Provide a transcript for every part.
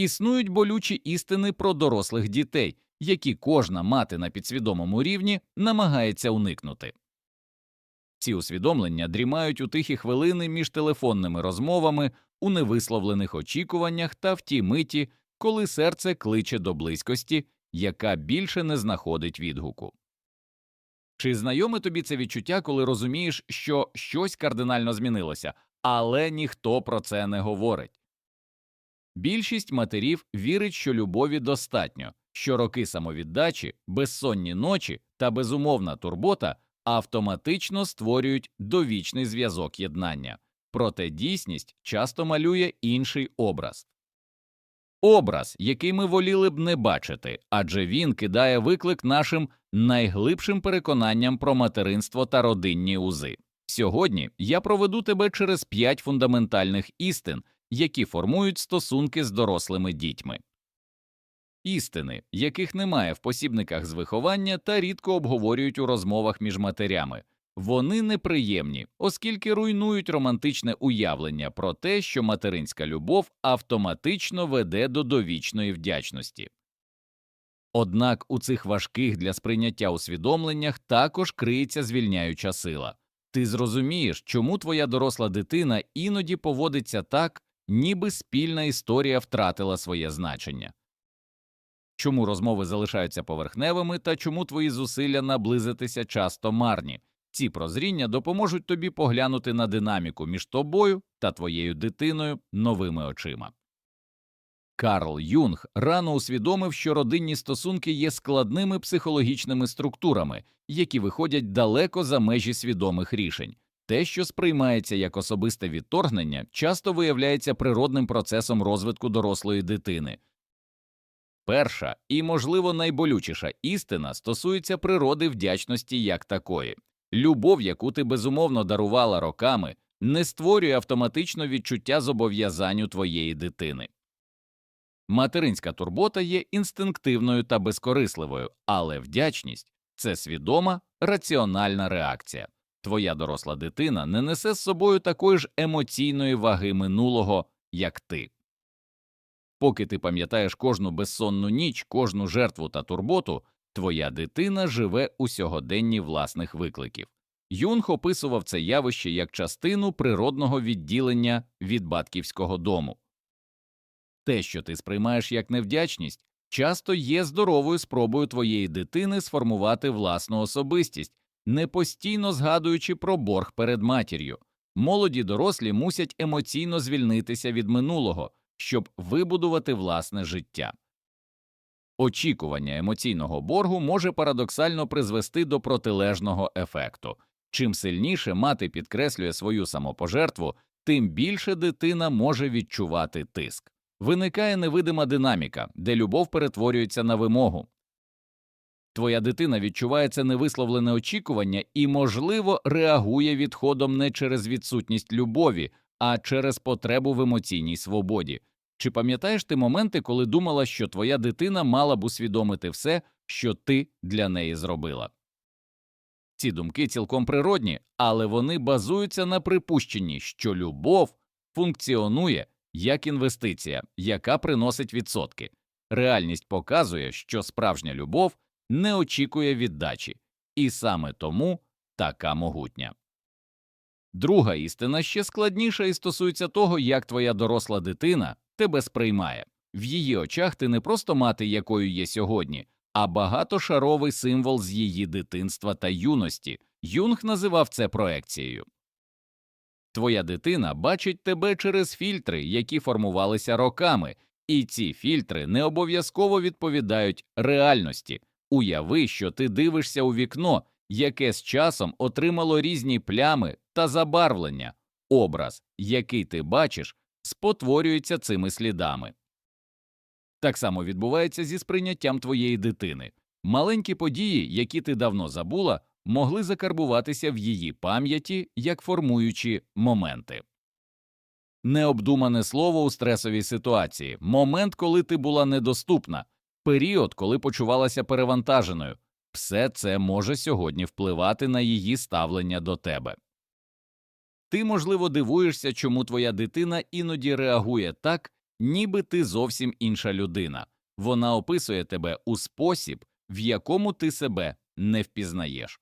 Існують болючі істини про дорослих дітей, які кожна мати на підсвідомому рівні намагається уникнути. Ці усвідомлення дрімають у тихі хвилини між телефонними розмовами, у невисловлених очікуваннях та в тій миті, коли серце кличе до близькості, яка більше не знаходить відгуку. Чи знайоме тобі це відчуття, коли розумієш, що щось кардинально змінилося, але ніхто про це не говорить? Більшість матерів вірить, що любові достатньо, що роки самовіддачі, безсонні ночі та безумовна турбота автоматично створюють довічний зв'язок єднання, проте дійсність часто малює інший образ. Образ, який ми воліли б не бачити, адже він кидає виклик нашим найглибшим переконанням про материнство та родинні узи. Сьогодні я проведу тебе через п'ять фундаментальних істин, які формують стосунки з дорослими дітьми. Істини, яких немає в посібниках з виховання та рідко обговорюють у розмовах між матерями. Вони неприємні, оскільки руйнують романтичне уявлення про те, що материнська любов автоматично веде до довічної вдячності. Однак у цих важких для сприйняття усвідомленнях також криється звільняюча сила. Ти зрозумієш, чому твоя доросла дитина іноді поводиться так, ніби спільна історія втратила своє значення. Чому розмови залишаються поверхневими та чому твої зусилля наблизитися часто марні? Ці прозріння допоможуть тобі поглянути на динаміку між тобою та твоєю дитиною новими очима. Карл Юнг рано усвідомив, що родинні стосунки є складними психологічними структурами, які виходять далеко за межі свідомих рішень. Те, що сприймається як особисте відторгнення, часто виявляється природним процесом розвитку дорослої дитини. Перша і, можливо, найболючіша істина стосується природи вдячності як такої. Любов, яку ти безумовно дарувала роками, не створює автоматично відчуття зобов'язань у твоєї дитини. Материнська турбота є інстинктивною та безкорисливою, але вдячність це свідома, раціональна реакція. Твоя доросла дитина не несе з собою такої ж емоційної ваги минулого, як ти. Поки ти пам'ятаєш кожну безсонну ніч, кожну жертву та турботу, твоя дитина живе у сьогоденні власних викликів. Юнг описував це явище як частину природного відділення від батьківського дому. Те, що ти сприймаєш як невдячність, часто є здоровою спробою твоєї дитини сформувати власну особистість, не постійно згадуючи про борг перед матір'ю. Молоді дорослі мусять емоційно звільнитися від минулого, щоб вибудувати власне життя. Очікування емоційного боргу може парадоксально призвести до протилежного ефекту. Чим сильніше мати підкреслює свою самопожертву, тим більше дитина може відчувати тиск. Виникає невидима динаміка, де любов перетворюється на вимогу. Твоя дитина відчуває це невисловлене очікування і, можливо, реагує відходом не через відсутність любові, а через потребу в емоційній свободі. Чи пам'ятаєш ти моменти, коли думала, що твоя дитина мала б усвідомити все, що ти для неї зробила? Ці думки цілком природні, але вони базуються на припущенні, що любов функціонує як інвестиція, яка приносить відсотки. Реальність показує, що справжня любов не очікує віддачі, і саме тому така могутня. Друга істина ще складніша і стосується того, як твоя доросла дитина тебе сприймає. В її очах ти не просто мати, якою є сьогодні, а багатошаровий символ з її дитинства та юності. Юнг називав це проекцією. Твоя дитина бачить тебе через фільтри, які формувалися роками, і ці фільтри не обов'язково відповідають реальності. Уяви, що ти дивишся у вікно, яке з часом отримало різні плями та забарвлення, образ, який ти бачиш, спотворюється цими слідами. Так само відбувається зі сприйняттям твоєї дитини. Маленькі події, які ти давно забула, могли закарбуватися в її пам'яті як формуючі моменти. Необдумане слово у стресовій ситуації, момент, коли ти була недоступна, період, коли почувалася перевантаженою, все це може сьогодні впливати на її ставлення до тебе. Ти, можливо, дивуєшся, чому твоя дитина іноді реагує так, ніби ти зовсім інша людина. Вона описує тебе у спосіб, в якому ти себе не впізнаєш.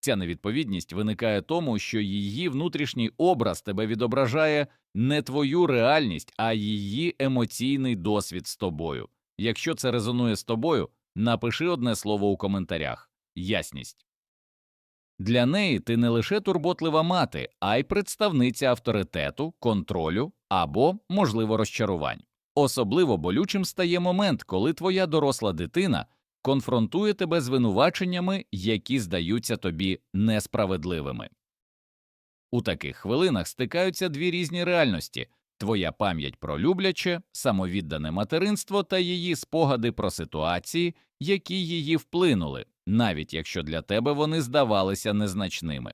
Ця невідповідність виникає тому, що її внутрішній образ тебе відображає не твою реальність, а її емоційний досвід з тобою. Якщо це резонує з тобою, напиши одне слово у коментарях ясність. Для неї ти не лише турботлива мати, а й представниця авторитету, контролю або, можливо, розчарувань. Особливо болючим стає момент, коли твоя доросла дитина конфронтує тебе звинуваченнями, які здаються тобі несправедливими. У таких хвилинах стикаються дві різні реальності твоя пам'ять про любляче, самовіддане материнство та її спогади про ситуації, які її вплинули, навіть якщо для тебе вони здавалися незначними.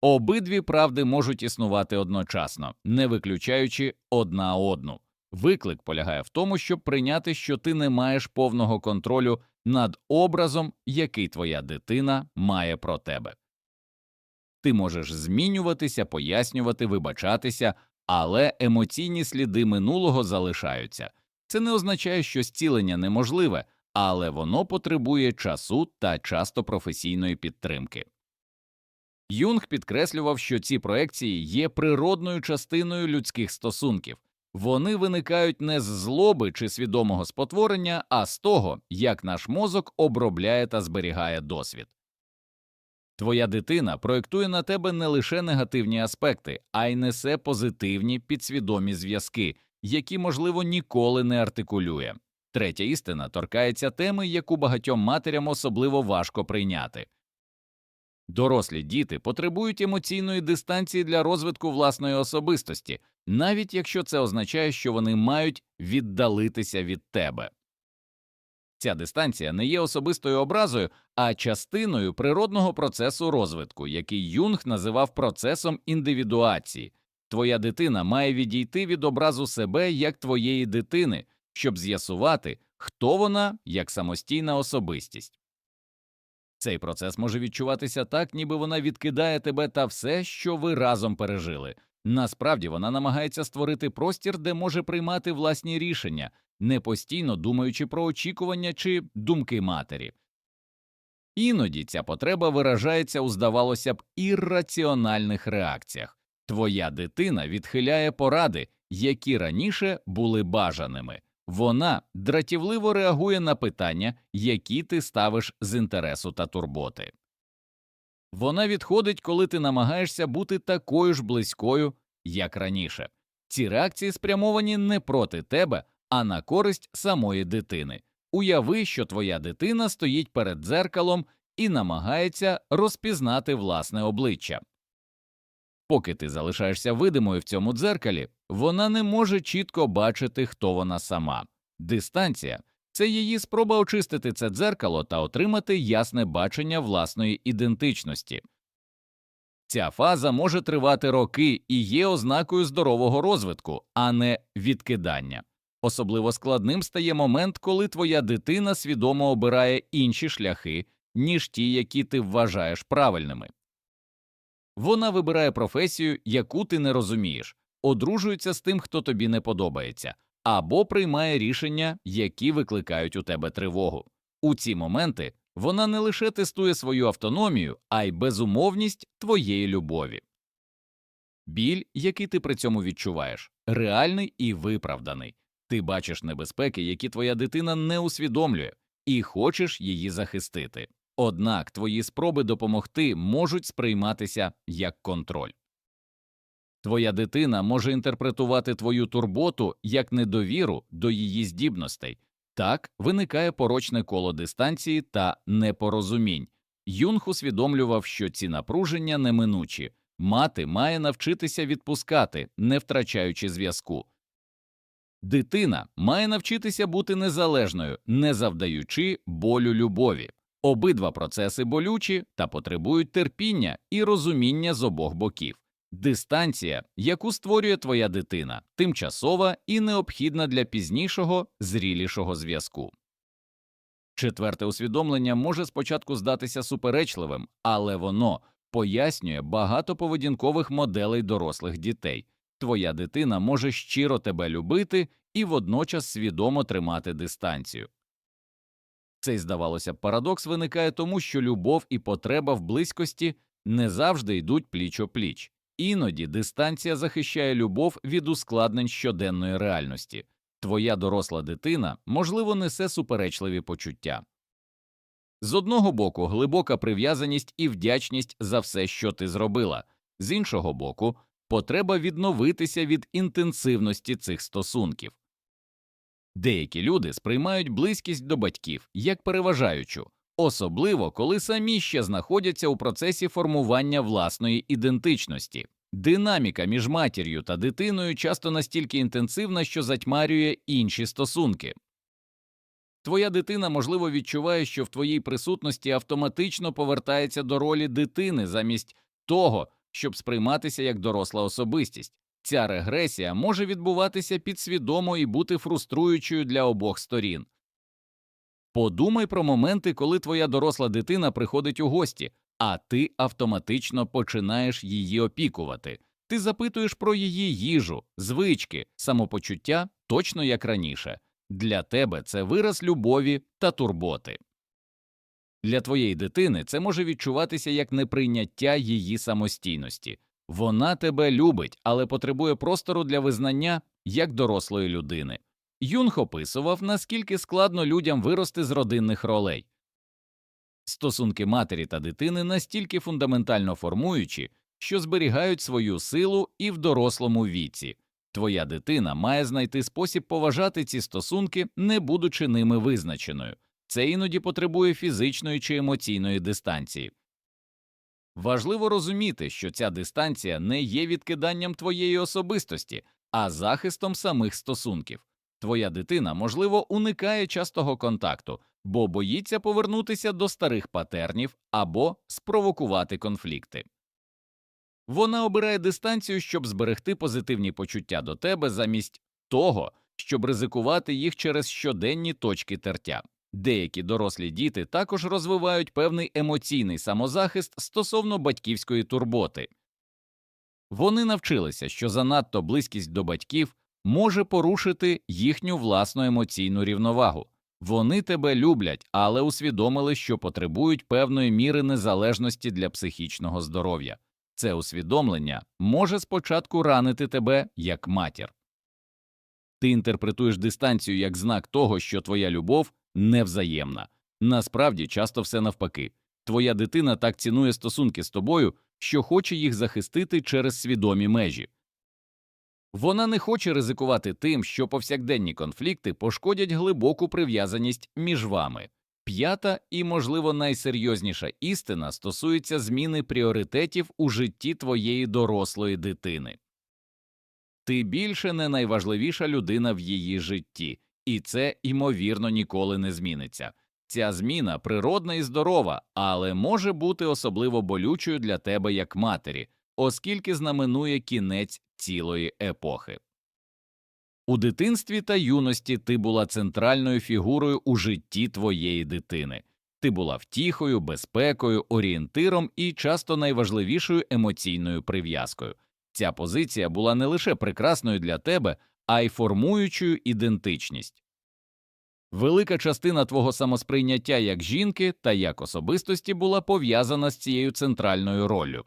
Обидві правди можуть існувати одночасно, не виключаючи одна одну. Виклик полягає в тому, щоб прийняти, що ти не маєш повного контролю над образом, який твоя дитина має про тебе. Ти можеш змінюватися, пояснювати, вибачатися, але емоційні сліди минулого залишаються. Це не означає, що зцілення неможливе, але воно потребує часу та часто професійної підтримки. Юнг підкреслював, що ці проекції є природною частиною людських стосунків. Вони виникають не з злоби чи свідомого спотворення, а з того, як наш мозок обробляє та зберігає досвід. Твоя дитина проєктує на тебе не лише негативні аспекти, а й несе позитивні підсвідомі зв'язки, які, можливо, ніколи не артикулює. Третя істина торкається теми, яку багатьом матерям особливо важко прийняти. Дорослі діти потребують емоційної дистанції для розвитку власної особистості, навіть якщо це означає, що вони мають віддалитися від тебе. Ця дистанція не є особистою образою, а частиною природного процесу розвитку, який Юнг називав процесом індивідуації. Твоя дитина має відійти від образу себе як твоєї дитини, щоб з'ясувати, хто вона як самостійна особистість. Цей процес може відчуватися так, ніби вона відкидає тебе та все, що ви разом пережили. Насправді вона намагається створити простір, де може приймати власні рішення, не постійно думаючи про очікування чи думки матері. Іноді ця потреба виражається у, здавалося б, ірраціональних реакціях твоя дитина відхиляє поради, які раніше були бажаними. Вона дратівливо реагує на питання, які ти ставиш з інтересу та турботи. Вона відходить, коли ти намагаєшся бути такою ж близькою, як раніше. Ці реакції спрямовані не проти тебе, а на користь самої дитини. Уяви, що твоя дитина стоїть перед дзеркалом і намагається розпізнати власне обличчя. Поки ти залишаєшся видимою в цьому дзеркалі, вона не може чітко бачити, хто вона сама. Дистанція це її спроба очистити це дзеркало та отримати ясне бачення власної ідентичності. Ця фаза може тривати роки і є ознакою здорового розвитку, а не відкидання. Особливо складним стає момент, коли твоя дитина свідомо обирає інші шляхи, ніж ті, які ти вважаєш правильними. Вона вибирає професію, яку ти не розумієш, одружується з тим, хто тобі не подобається, або приймає рішення, які викликають у тебе тривогу. У ці моменти вона не лише тестує свою автономію, а й безумовність твоєї любові. Біль, який ти при цьому відчуваєш, реальний і виправданий. Ти бачиш небезпеки, які твоя дитина не усвідомлює, і хочеш її захистити. Однак твої спроби допомогти можуть сприйматися як контроль. Твоя дитина може інтерпретувати твою турботу як недовіру до її здібностей, так виникає порочне коло дистанції та непорозумінь. Юнг усвідомлював, що ці напруження неминучі, мати має навчитися відпускати, не втрачаючи зв'язку. Дитина має навчитися бути незалежною, не завдаючи болю любові. Обидва процеси болючі та потребують терпіння і розуміння з обох боків. Дистанція, яку створює твоя дитина, тимчасова і необхідна для пізнішого, зрілішого зв'язку. Четверте усвідомлення може спочатку здатися суперечливим, але воно пояснює багато поведінкових моделей дорослих дітей. твоя дитина може щиро тебе любити і водночас свідомо тримати дистанцію. Цей, здавалося б, парадокс виникає тому, що любов і потреба в близькості не завжди йдуть пліч о пліч. Іноді дистанція захищає любов від ускладнень щоденної реальності. Твоя доросла дитина, можливо, несе суперечливі почуття. З одного боку, глибока прив'язаність і вдячність за все, що ти зробила, з іншого боку, потреба відновитися від інтенсивності цих стосунків. Деякі люди сприймають близькість до батьків як переважаючу, особливо коли самі ще знаходяться у процесі формування власної ідентичності. Динаміка між матір'ю та дитиною часто настільки інтенсивна, що затьмарює інші стосунки. Твоя дитина, можливо, відчуває, що в твоїй присутності автоматично повертається до ролі дитини замість того, щоб сприйматися як доросла особистість. Ця регресія може відбуватися підсвідомо і бути фруструючою для обох сторін. Подумай про моменти, коли твоя доросла дитина приходить у гості, а ти автоматично починаєш її опікувати. Ти запитуєш про її їжу, звички, самопочуття точно як раніше. Для тебе це вираз любові та турботи. Для твоєї дитини це може відчуватися як неприйняття її самостійності. Вона тебе любить, але потребує простору для визнання як дорослої людини. Юнг описував, наскільки складно людям вирости з родинних ролей. Стосунки матері та дитини настільки фундаментально формуючі, що зберігають свою силу і в дорослому віці. Твоя дитина має знайти спосіб поважати ці стосунки, не будучи ними визначеною. Це іноді потребує фізичної чи емоційної дистанції. Важливо розуміти, що ця дистанція не є відкиданням твоєї особистості, а захистом самих стосунків. Твоя дитина, можливо, уникає частого контакту, бо боїться повернутися до старих патернів або спровокувати конфлікти. Вона обирає дистанцію, щоб зберегти позитивні почуття до тебе замість того, щоб ризикувати їх через щоденні точки тертя. Деякі дорослі діти також розвивають певний емоційний самозахист стосовно батьківської турботи. Вони навчилися, що занадто близькість до батьків може порушити їхню власну емоційну рівновагу. Вони тебе люблять, але усвідомили, що потребують певної міри незалежності для психічного здоров'я. Це усвідомлення може спочатку ранити тебе як матір. Ти інтерпретуєш дистанцію як знак того, що твоя любов невзаємна. Насправді часто все навпаки. Твоя дитина так цінує стосунки з тобою, що хоче їх захистити через свідомі межі. Вона не хоче ризикувати тим, що повсякденні конфлікти пошкодять глибоку прив'язаність між вами. П'ята і, можливо, найсерйозніша істина стосується зміни пріоритетів у житті твоєї дорослої дитини. Ти більше не найважливіша людина в її житті, і це, ймовірно, ніколи не зміниться. Ця зміна природна і здорова, але може бути особливо болючою для тебе як матері, оскільки знаменує кінець цілої епохи. У дитинстві та юності ти була центральною фігурою у житті твоєї дитини. Ти була втіхою, безпекою, орієнтиром і часто найважливішою емоційною прив'язкою. Ця позиція була не лише прекрасною для тебе, а й формуючою ідентичність. Велика частина твого самосприйняття як жінки та як особистості була пов'язана з цією центральною роллю.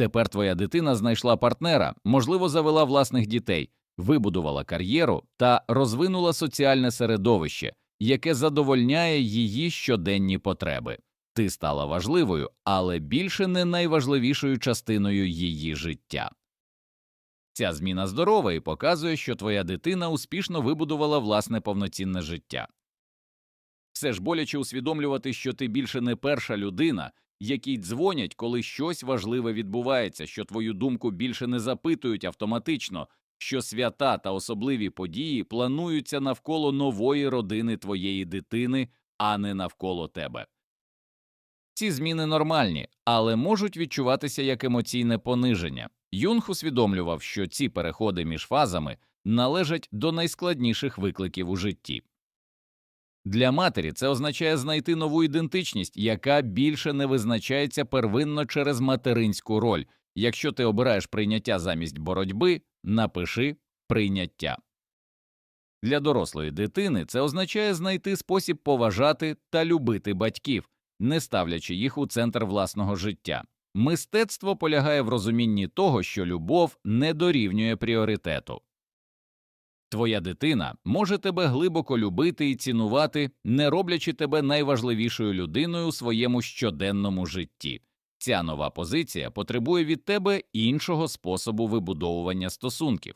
Тепер твоя дитина знайшла партнера, можливо, завела власних дітей, вибудувала кар'єру та розвинула соціальне середовище, яке задовольняє її щоденні потреби. Ти стала важливою, але більше не найважливішою частиною її життя. Ця зміна здорова і показує, що твоя дитина успішно вибудувала власне повноцінне життя. Все ж боляче усвідомлювати, що ти більше не перша людина, якій дзвонять, коли щось важливе відбувається, що твою думку більше не запитують автоматично, що свята та особливі події плануються навколо нової родини твоєї дитини, а не навколо тебе. Ці зміни нормальні, але можуть відчуватися як емоційне пониження. Юнг усвідомлював, що ці переходи між фазами належать до найскладніших викликів у житті. Для матері це означає знайти нову ідентичність, яка більше не визначається первинно через материнську роль, Якщо ти обираєш прийняття замість боротьби, напиши прийняття. Для дорослої дитини це означає знайти спосіб поважати та любити батьків, не ставлячи їх у центр власного життя. Мистецтво полягає в розумінні того, що любов не дорівнює пріоритету. Твоя дитина може тебе глибоко любити і цінувати, не роблячи тебе найважливішою людиною у своєму щоденному житті. Ця нова позиція потребує від тебе іншого способу вибудовування стосунків.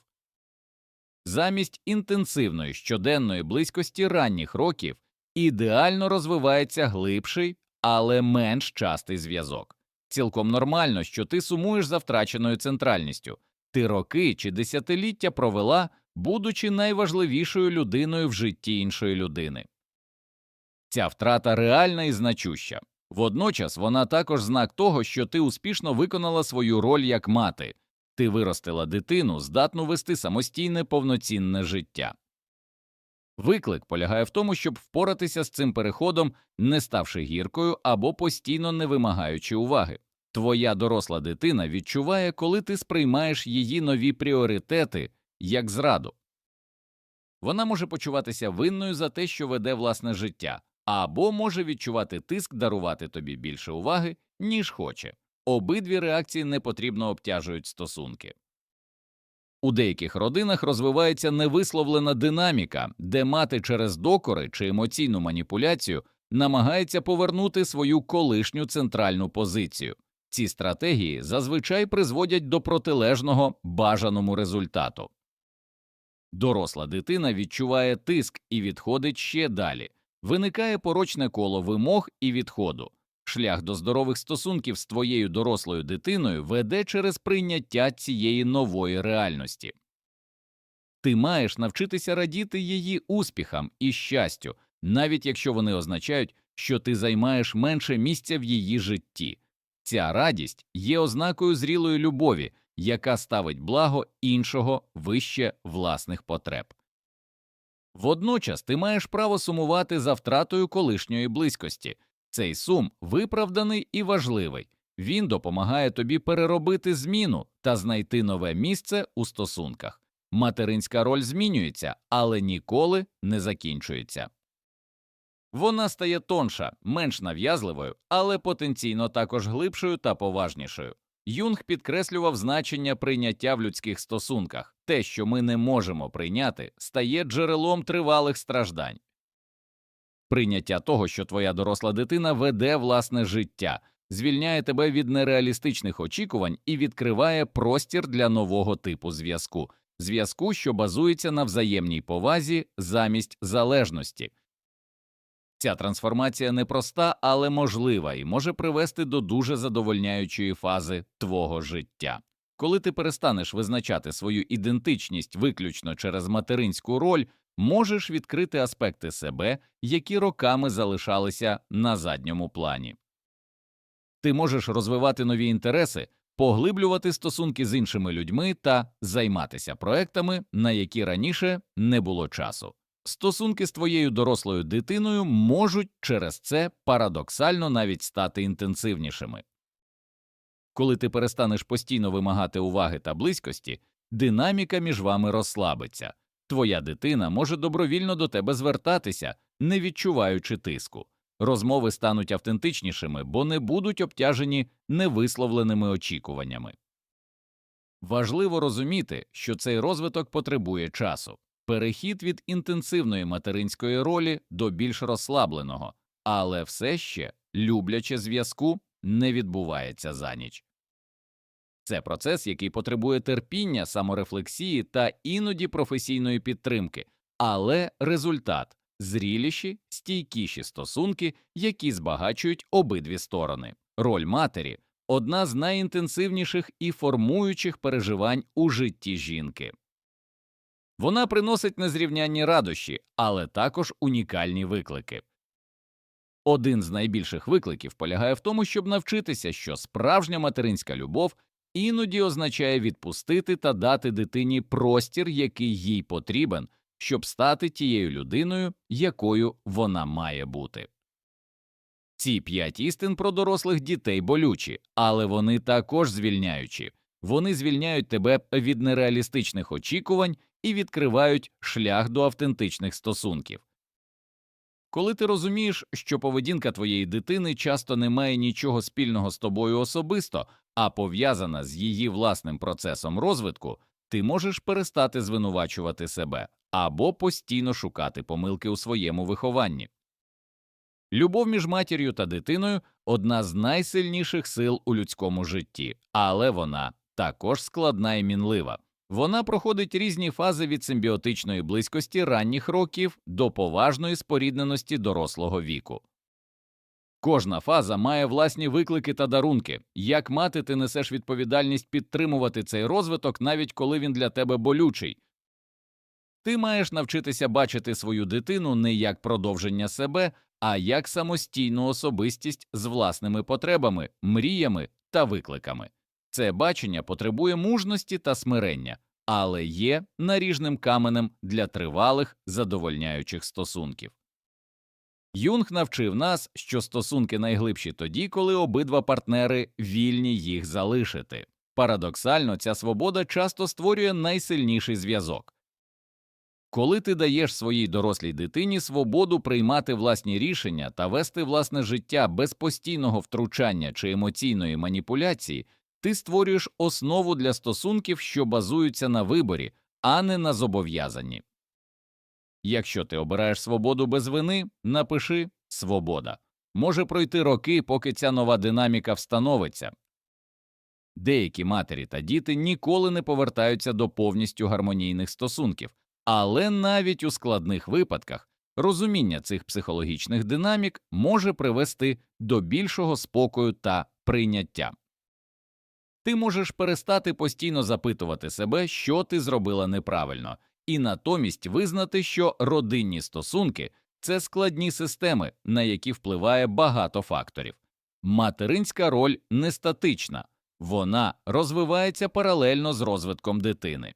Замість інтенсивної щоденної близькості ранніх років ідеально розвивається глибший, але менш частий зв'язок. Цілком нормально, що ти сумуєш за втраченою центральністю. Ти роки чи десятиліття провела, будучи найважливішою людиною в житті іншої людини. Ця втрата реальна і значуща. Водночас вона також знак того, що ти успішно виконала свою роль як мати, ти виростила дитину, здатну вести самостійне повноцінне життя. Виклик полягає в тому, щоб впоратися з цим переходом, не ставши гіркою або постійно не вимагаючи уваги. Твоя доросла дитина відчуває, коли ти сприймаєш її нові пріоритети як зраду. Вона може почуватися винною за те, що веде власне життя, або може відчувати тиск дарувати тобі більше уваги, ніж хоче. Обидві реакції непотрібно обтяжують стосунки. У деяких родинах розвивається невисловлена динаміка, де мати через докори чи емоційну маніпуляцію намагається повернути свою колишню центральну позицію. Ці стратегії зазвичай призводять до протилежного бажаному результату. Доросла дитина відчуває тиск і відходить ще далі, виникає порочне коло вимог і відходу. Шлях до здорових стосунків з твоєю дорослою дитиною веде через прийняття цієї нової реальності. Ти маєш навчитися радіти її успіхам і щастю, навіть якщо вони означають, що ти займаєш менше місця в її житті. Ця радість є ознакою зрілої любові, яка ставить благо іншого вище власних потреб. Водночас ти маєш право сумувати за втратою колишньої близькості. Цей сум виправданий і важливий. Він допомагає тобі переробити зміну та знайти нове місце у стосунках. Материнська роль змінюється, але ніколи не закінчується. Вона стає тонша, менш нав'язливою, але потенційно також глибшою та поважнішою. Юнг підкреслював значення прийняття в людських стосунках те, що ми не можемо прийняти, стає джерелом тривалих страждань. Прийняття того, що твоя доросла дитина веде власне життя, звільняє тебе від нереалістичних очікувань і відкриває простір для нового типу зв'язку, зв'язку, що базується на взаємній повазі замість залежності. Ця трансформація непроста, але можлива і може привести до дуже задовольняючої фази твого життя. Коли ти перестанеш визначати свою ідентичність виключно через материнську роль, можеш відкрити аспекти себе, які роками залишалися на задньому плані. Ти можеш розвивати нові інтереси, поглиблювати стосунки з іншими людьми та займатися проектами, на які раніше не було часу. Стосунки з твоєю дорослою дитиною можуть через це парадоксально навіть стати інтенсивнішими. Коли ти перестанеш постійно вимагати уваги та близькості, динаміка між вами розслабиться, твоя дитина може добровільно до тебе звертатися, не відчуваючи тиску. Розмови стануть автентичнішими, бо не будуть обтяжені невисловленими очікуваннями. Важливо розуміти, що цей розвиток потребує часу перехід від інтенсивної материнської ролі до більш розслабленого, але все ще любляче зв'язку не відбувається за ніч. Це процес, який потребує терпіння, саморефлексії та іноді професійної підтримки, але результат зріліші, стійкіші стосунки, які збагачують обидві сторони. Роль матері одна з найінтенсивніших і формуючих переживань у житті жінки. Вона приносить незрівнянні радощі, але також унікальні виклики. Один з найбільших викликів полягає в тому, щоб навчитися, що справжня материнська любов іноді означає відпустити та дати дитині простір, який їй потрібен, щоб стати тією людиною, якою вона має бути. Ці п'ять істин про дорослих дітей болючі, але вони також звільняючі. Вони звільняють тебе від нереалістичних очікувань і відкривають шлях до автентичних стосунків. Коли ти розумієш, що поведінка твоєї дитини часто не має нічого спільного з тобою особисто, а пов'язана з її власним процесом розвитку, ти можеш перестати звинувачувати себе або постійно шукати помилки у своєму вихованні. Любов між матір'ю та дитиною одна з найсильніших сил у людському житті, але вона також складна і мінлива. Вона проходить різні фази від симбіотичної близькості ранніх років до поважної спорідненості дорослого віку. Кожна фаза має власні виклики та дарунки. Як мати ти несеш відповідальність підтримувати цей розвиток, навіть коли він для тебе болючий. Ти маєш навчитися бачити свою дитину не як продовження себе, а як самостійну особистість з власними потребами, мріями та викликами. Це бачення потребує мужності та смирення, але є наріжним каменем для тривалих задовольняючих стосунків. Юнг навчив нас, що стосунки найглибші тоді, коли обидва партнери вільні їх залишити. Парадоксально, ця свобода часто створює найсильніший зв'язок. Коли ти даєш своїй дорослій дитині свободу приймати власні рішення та вести власне життя без постійного втручання чи емоційної маніпуляції, ти створюєш основу для стосунків, що базуються на виборі, а не на зобов'язанні. Якщо ти обираєш свободу без вини, напиши свобода. Може пройти роки, поки ця нова динаміка встановиться. Деякі матері та діти ніколи не повертаються до повністю гармонійних стосунків, але навіть у складних випадках розуміння цих психологічних динамік може привести до більшого спокою та прийняття. Ти можеш перестати постійно запитувати себе, що ти зробила неправильно, і натомість визнати, що родинні стосунки це складні системи, на які впливає багато факторів. Материнська роль не статична, вона розвивається паралельно з розвитком дитини.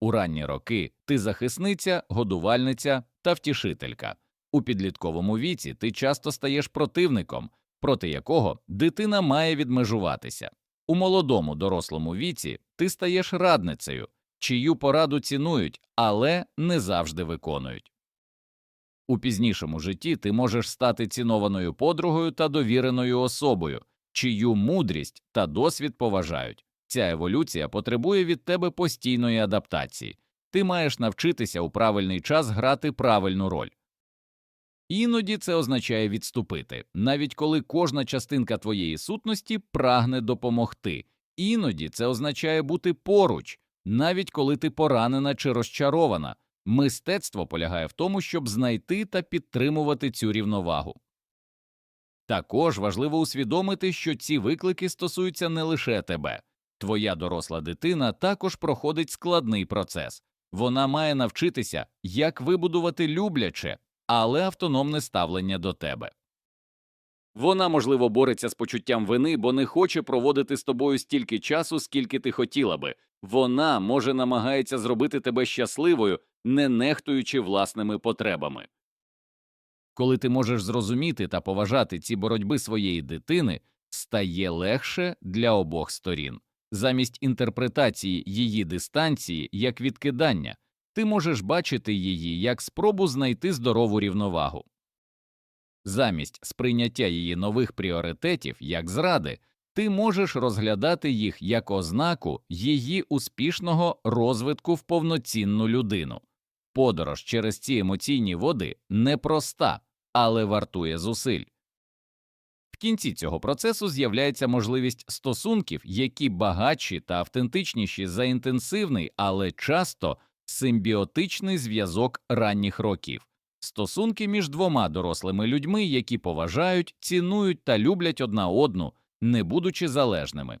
У ранні роки ти захисниця, годувальниця та втішителька. У підлітковому віці ти часто стаєш противником, проти якого дитина має відмежуватися. У молодому дорослому віці ти стаєш радницею, чию пораду цінують, але не завжди виконують. У пізнішому житті ти можеш стати цінованою подругою та довіреною особою, чию мудрість та досвід поважають. Ця еволюція потребує від тебе постійної адаптації. Ти маєш навчитися у правильний час грати правильну роль. Іноді це означає відступити, навіть коли кожна частинка твоєї сутності прагне допомогти. Іноді це означає бути поруч, навіть коли ти поранена чи розчарована. Мистецтво полягає в тому, щоб знайти та підтримувати цю рівновагу. Також важливо усвідомити, що ці виклики стосуються не лише тебе. Твоя доросла дитина також проходить складний процес. Вона має навчитися, як вибудувати любляче, але автономне ставлення до тебе. Вона, можливо, бореться з почуттям вини, бо не хоче проводити з тобою стільки часу, скільки ти хотіла би. Вона, може, намагається зробити тебе щасливою, не нехтуючи власними потребами. Коли ти можеш зрозуміти та поважати ці боротьби своєї дитини, стає легше для обох сторін. Замість інтерпретації її дистанції як відкидання, ти можеш бачити її як спробу знайти здорову рівновагу. Замість сприйняття її нових пріоритетів як зради, ти можеш розглядати їх як ознаку її успішного розвитку в повноцінну людину. Подорож через ці емоційні води непроста, але вартує зусиль. В кінці цього процесу з'являється можливість стосунків, які багатші та автентичніші за інтенсивний, але часто симбіотичний зв'язок ранніх років, стосунки між двома дорослими людьми, які поважають, цінують та люблять одна одну, не будучи залежними.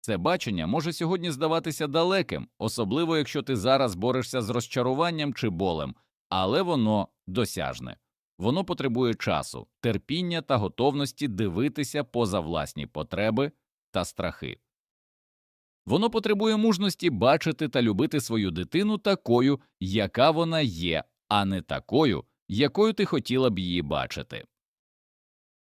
Це бачення може сьогодні здаватися далеким, особливо якщо ти зараз борешся з розчаруванням чи болем, але воно досяжне. Воно потребує часу, терпіння та готовності дивитися поза власні потреби та страхи. Воно потребує мужності бачити та любити свою дитину такою, яка вона є, а не такою, якою ти хотіла б її бачити.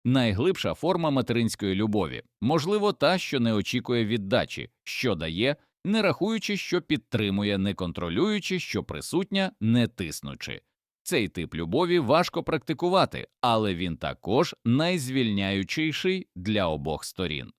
найглибша форма материнської любові, можливо, та, що не очікує віддачі, що дає, не рахуючи, що підтримує, не контролюючи, що присутня, не тиснучи. Цей тип любові важко практикувати, але він також найзвільняючіший для обох сторін.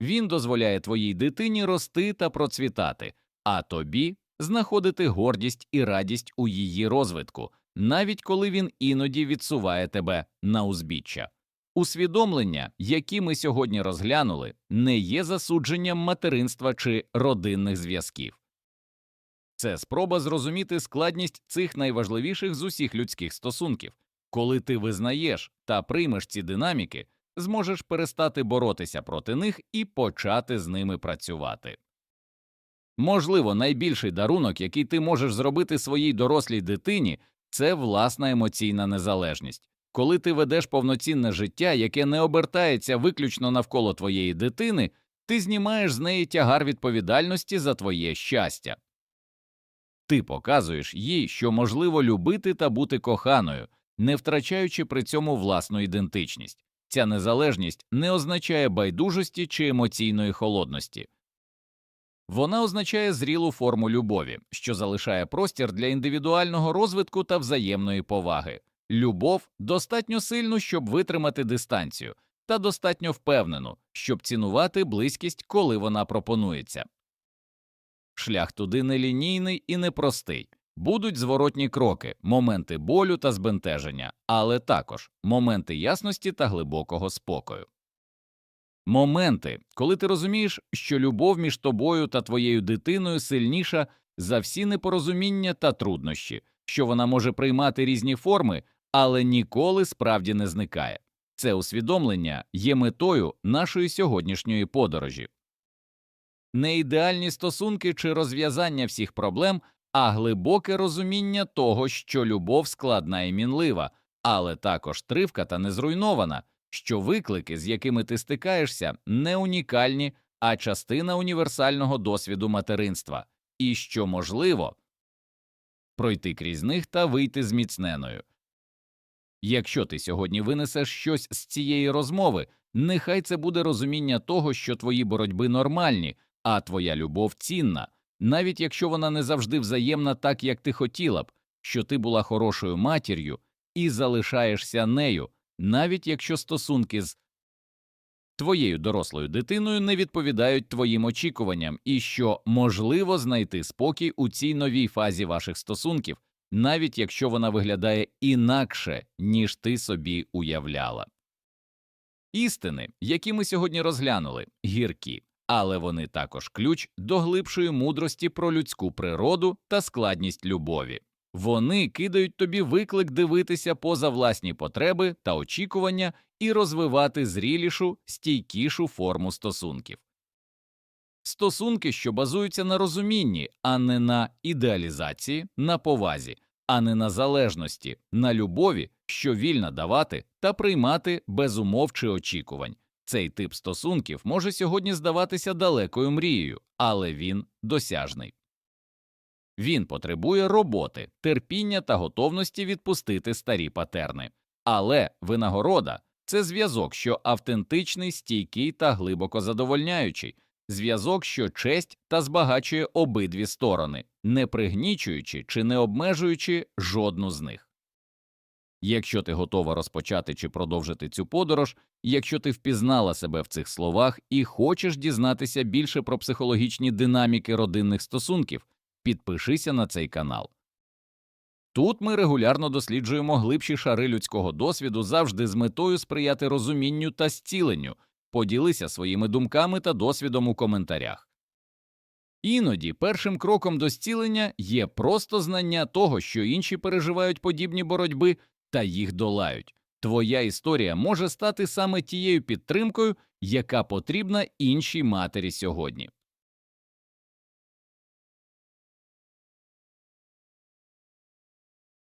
Він дозволяє твоїй дитині рости та процвітати, а тобі знаходити гордість і радість у її розвитку, навіть коли він іноді відсуває тебе на узбіччя. Усвідомлення, які ми сьогодні розглянули, не є засудженням материнства чи родинних зв'язків. Це спроба зрозуміти складність цих найважливіших з усіх людських стосунків. Коли ти визнаєш та приймеш ці динаміки, зможеш перестати боротися проти них і почати з ними працювати. Можливо, найбільший дарунок, який ти можеш зробити своїй дорослій дитині, це власна емоційна незалежність. Коли ти ведеш повноцінне життя, яке не обертається виключно навколо твоєї дитини, ти знімаєш з неї тягар відповідальності за твоє щастя. Ти показуєш їй, що можливо любити та бути коханою, не втрачаючи при цьому власну ідентичність. Ця незалежність не означає байдужості чи емоційної холодності. Вона означає зрілу форму любові, що залишає простір для індивідуального розвитку та взаємної поваги. Любов достатньо сильну, щоб витримати дистанцію, та достатньо впевнену, щоб цінувати близькість, коли вона пропонується. Шлях туди нелінійний і непростий. Будуть зворотні кроки, моменти болю та збентеження, але також моменти ясності та глибокого спокою. Моменти, коли ти розумієш, що любов між тобою та твоєю дитиною сильніша за всі непорозуміння та труднощі, що вона може приймати різні форми, але ніколи справді не зникає. Це усвідомлення є метою нашої сьогоднішньої подорожі. Не ідеальні стосунки чи розв'язання всіх проблем, а глибоке розуміння того, що любов складна і мінлива, але також тривка та незруйнована, що виклики, з якими ти стикаєшся, не унікальні, а частина універсального досвіду материнства, і що можливо пройти крізь них та вийти зміцненою. Якщо ти сьогодні винесеш щось з цієї розмови, нехай це буде розуміння того, що твої боротьби нормальні, а твоя любов цінна, навіть якщо вона не завжди взаємна так, як ти хотіла б, що ти була хорошою матір'ю і залишаєшся нею, навіть якщо стосунки з твоєю дорослою дитиною не відповідають твоїм очікуванням, і що можливо знайти спокій у цій новій фазі ваших стосунків, навіть якщо вона виглядає інакше, ніж ти собі уявляла. Істини, які ми сьогодні розглянули, гіркі, але вони також ключ до глибшої мудрості про людську природу та складність любові. Вони кидають тобі виклик дивитися поза власні потреби та очікування і розвивати зрілішу, стійкішу форму стосунків. Стосунки, що базуються на розумінні, а не на ідеалізації, на повазі, а не на залежності, на любові, що вільна давати та приймати без умов чи очікувань. Цей тип стосунків може сьогодні здаватися далекою мрією, але він досяжний. Він потребує роботи, терпіння та готовності відпустити старі патерни. Але винагорода це зв'язок, що автентичний, стійкий та глибоко задовольняючий, зв'язок, що честь та збагачує обидві сторони, не пригнічуючи чи не обмежуючи жодну з них. Якщо ти готова розпочати чи продовжити цю подорож, якщо ти впізнала себе в цих словах і хочеш дізнатися більше про психологічні динаміки родинних стосунків, підпишися на цей канал. Тут ми регулярно досліджуємо глибші шари людського досвіду завжди з метою сприяти розумінню та зціленню, поділися своїми думками та досвідом у коментарях. Іноді першим кроком до зцілення є просто знання того, що інші переживають подібні боротьби та їх долають. Твоя історія може стати саме тією підтримкою, яка потрібна іншій матері сьогодні.